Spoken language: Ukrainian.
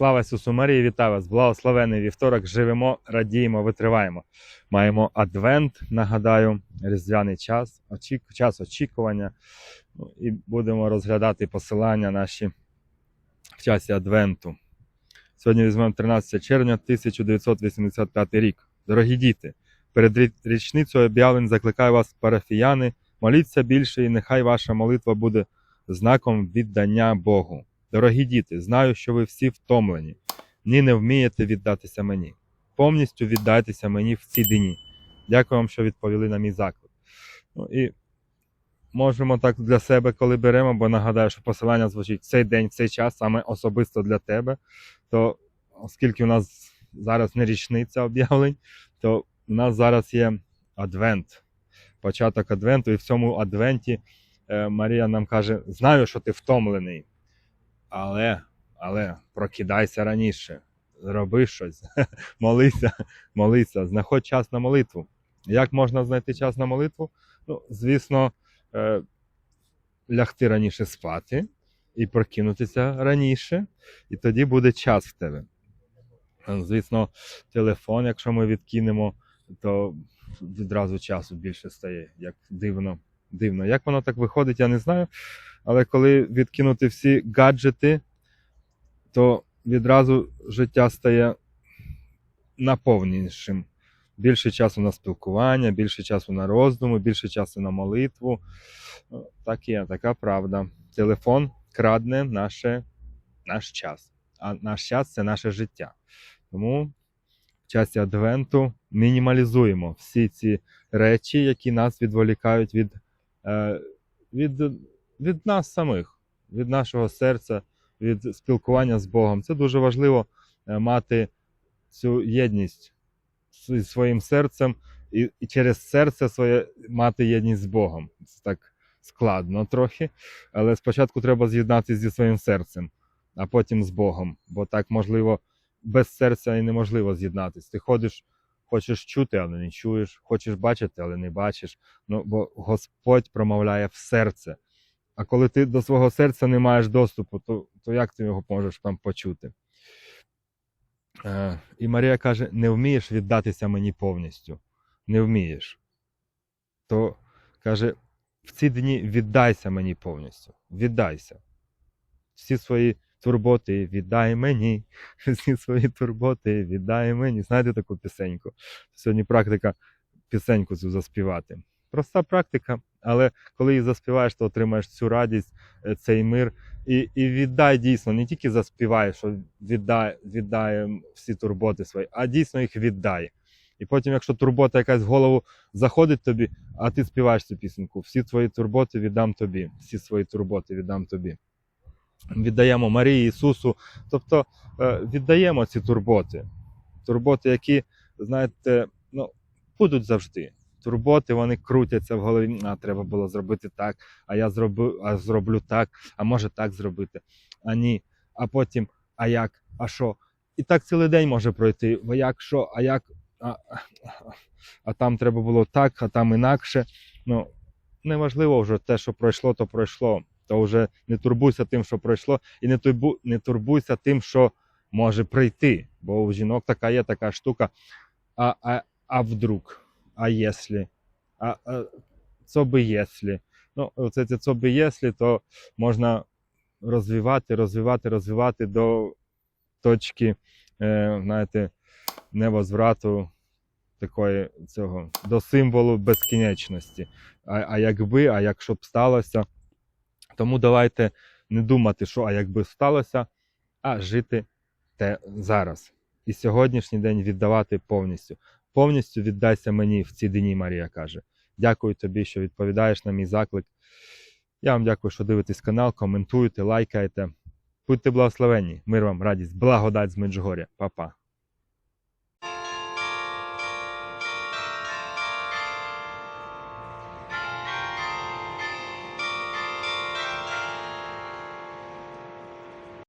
Слава Ісусу Марії, вітаю вас! Благословений вівторок. Живемо, радіємо, витриваємо. Маємо адвент, нагадаю, різдвяний час, очік... час очікування. Ну, і будемо розглядати посилання наші в часі адвенту. Сьогодні візьмемо 13 червня 1985 рік. Дорогі діти, перед річницею об'явлень закликаю вас, парафіяни, моліться більше, і нехай ваша молитва буде знаком віддання Богу. Дорогі діти, знаю, що ви всі втомлені. Ні, не вмієте віддатися мені. Повністю віддайтеся мені в ці дні. Дякую вам, що відповіли на мій заклик. Ну і можемо так для себе, коли беремо, бо нагадаю, що посилання звучить в цей день, в цей час, саме особисто для тебе. То оскільки у нас зараз не річниця об'явлень, то у нас зараз є адвент, початок адвенту, і в цьому адвенті е, Марія нам каже: знаю, що ти втомлений. Але, але прокидайся раніше, роби щось, молися, молися, знаходь час на молитву. Як можна знайти час на молитву? Ну, звісно, е, лягти раніше спати і прокинутися раніше, і тоді буде час в тебе. Звісно, телефон, якщо ми відкинемо, то відразу часу більше стає, як дивно. Дивно. Як воно так виходить, я не знаю. Але коли відкинути всі гаджети, то відразу життя стає наповненішим. Більше часу на спілкування, більше часу на роздуми, більше часу на молитву. Так є, така правда. Телефон крадне наше, наш час. А наш час це наше життя. Тому в часі Адвенту мінімалізуємо всі ці речі, які нас відволікають від, від від нас самих, від нашого серця, від спілкування з Богом. Це дуже важливо е, мати цю єдність зі своїм серцем і, і через серце своє мати єдність з Богом. Це так складно трохи, але спочатку треба з'єднатися зі своїм серцем, а потім з Богом. Бо так можливо без серця і неможливо з'єднатися. Ти ходиш, хочеш чути, але не чуєш, хочеш бачити, але не бачиш. Ну, бо Господь промовляє в серце. А коли ти до свого серця не маєш доступу, то, то як ти його можеш там почути? Е, і Марія каже: не вмієш віддатися мені повністю. Не вмієш. То каже, в ці дні віддайся мені повністю. Віддайся. Всі свої турботи віддай мені. Всі свої турботи віддай мені. Знаєте таку пісеньку? Сьогодні практика пісеньку цю заспівати. Проста практика, але коли її заспіваєш, то отримаєш цю радість, е, цей мир. І, і віддай дійсно, не тільки заспівай, що віддай, віддай всі турботи свої, а дійсно їх віддай. І потім, якщо турбота якась в голову заходить тобі, а ти співаєш цю пісеньку, всі твої турботи віддам тобі, всі свої турботи віддам тобі. Віддаємо Марії, Ісусу, тобто е, віддаємо ці турботи. Турботи, які, знаєте, ну, будуть завжди. Турботи вони крутяться в голові. А треба було зробити так, а я зроблю, а зроблю так, а може так зробити. А ні. А потім, а як, а що? І так цілий день може пройти. Бо як що, а як, а, а, а там треба було так, а там інакше. Ну, неважливо вже те, що пройшло, то пройшло. То вже не турбуйся тим, що пройшло, і не турбу, не турбуйся тим, що може прийти. Бо у жінок така є така штука. А, а, а вдруг? а если, а, а co би если. Ну, оце це «co би если, то можна розвивати, розвивати, розвивати до точки, е, знаєте, невозврату такої цього, до символу безкінечності. А, а якби, а якщо б сталося. Тому давайте не думати, що а якби сталося, а жити те зараз. І сьогоднішній день віддавати повністю повністю віддайся мені в ці дні, Марія каже. Дякую тобі, що відповідаєш на мій заклик. Я вам дякую, що дивитесь канал, коментуєте, лайкаєте. Будьте благословенні, мир вам, радість, благодать з Меджугоря. Па-па.